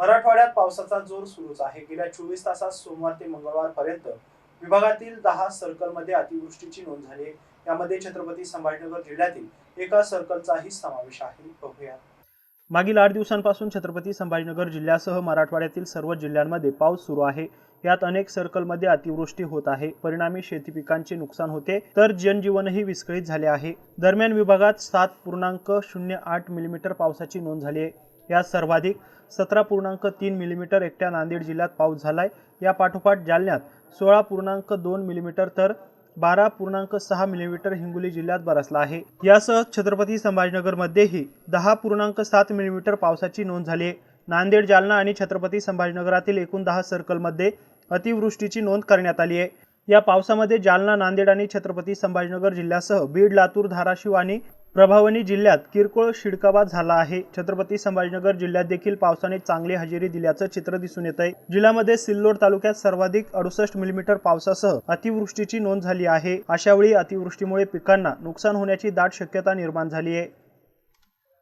मराठवाड्यात पावसाचा जोर सुरूच आहे. गेल्या चोवीस तासात सोमवार ते मंगळवार पर्यंत विभागातील दहा सर्कलमध्ये अतिवृष्टीची नोंद झाली आहे. यामध्ये छत्रपती संभाजीनगर जिल्ह्यातील एका सर्कलचाही समावेश आहे. बघूया. मागील आठ दिवसांपासून छत्रपती संभाजीनगर जिल्ह्यासह मराठवाड्यातील सर्व जिल्ह्यांमध्ये पाऊस सुरू आहे. यात अनेक सर्कलमध्ये अतिवृष्टी होत आहे. परिणामी शेती पिकांचे नुकसान होते तर जनजीवनही विस्कळीत झाले आहे. दरम्यान विभागात सात पूर्णांक शून्य आठ मिलीमीटर पावसाची नोंद झाली आहे. यात सर्वाधिक सतरा पूर्णांक तीन मिलीमीटर एकट्या नांदेड जिल्ह्यात पाऊस झाला आहे या पाठोपाठ जालन्यात सोळा पूर्णांक दोन मिलीमीटर तर बारा पूर्णांक सहा मिलीमीटर हिंगोली जिल्ह्यात बरसला आहे. यासह छत्रपती संभाजीनगरमध्येही दहा पूर्णांक सात मिलीमीटर पावसाची नोंद झाली आहे. नांदेड जालना आणि छत्रपती संभाजीनगरातील एकूण दहा सर्कलमध्ये अतिवृष्टीची नोंद करण्यात आली आहे. या पावसामध्ये जालना नांदेड आणि छत्रपती संभाजीनगर जिल्ह्यासह बीड लातूर धाराशिव आणि प्रभावनी जिल्ह्यात किरकोळ शिडकावा झाला आहे. छत्रपती संभाजीनगर जिल्ह्यात देखील पावसाने चांगली हजेरी दिल्याचं चित्र दिसून येत आहे जिल्ह्यामध्ये सिल्लोड तालुक्यात सर्वाधिक अडुसष्ट मिलीमीटर पावसासह अतिवृष्टीची नोंद झाली आहे. अशावेळी अतिवृष्टीमुळे पिकांना नुकसान होण्याची दाट शक्यता निर्माण झाली आहे.